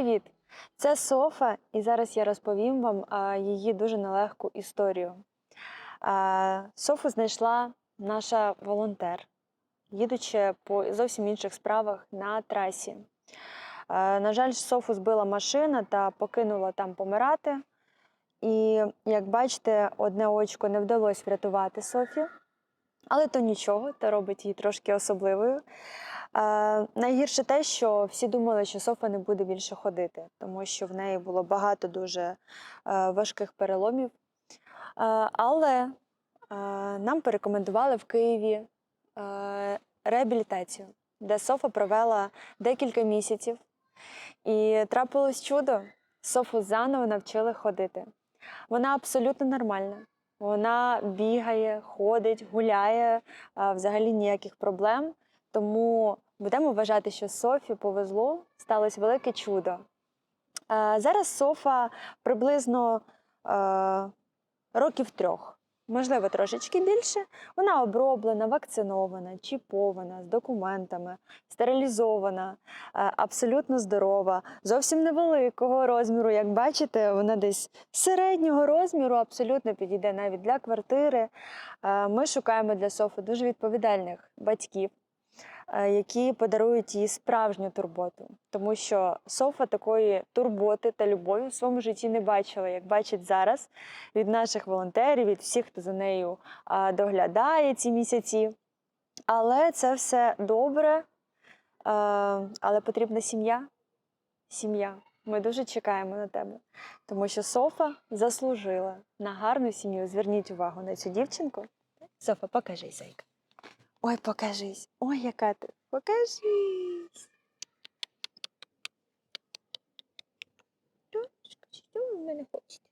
Привіт! Це Софа, і зараз я розповім вам її дуже нелегку історію. Софу знайшла наша волонтер, їдучи по зовсім інших справах на трасі. На жаль, Софу збила машина та покинула там помирати. І, як бачите, одне очко не вдалося врятувати Софі. Але то нічого, це робить її трошки особливою. Е, найгірше те, що всі думали, що Софа не буде більше ходити, тому що в неї було багато дуже е, важких переломів. Е, але е, нам порекомендували в Києві е, реабілітацію, де Софа провела декілька місяців. І трапилось чудо. Софу заново навчили ходити. Вона абсолютно нормальна. Вона бігає, ходить, гуляє, взагалі ніяких проблем. Тому будемо вважати, що Софі повезло, сталося велике чудо. Зараз Софа приблизно е, років трьох, можливо, трошечки більше. Вона оброблена, вакцинована, чіпована, з документами, стерилізована, е, абсолютно здорова, зовсім невеликого розміру. Як бачите, вона десь середнього розміру, абсолютно підійде навіть для квартири. Е, Ми шукаємо для Софи дуже відповідальних батьків, які подарують їй справжню турботу. Тому що Софа такої турботи та любові в своєму житті не бачила, як бачить зараз від наших волонтерів, від всіх, хто за нею доглядає ці місяці. Але це все добре, е, але потрібна сім'я. Сім'я. Ми дуже чекаємо на тебе, тому що Софа заслужила на гарну сім'ю. Зверніть увагу на цю дівчинку. Софа, покажись, зайка. Ой, покажись. Ой, яка ти. Покажись. Що ви мене хочете?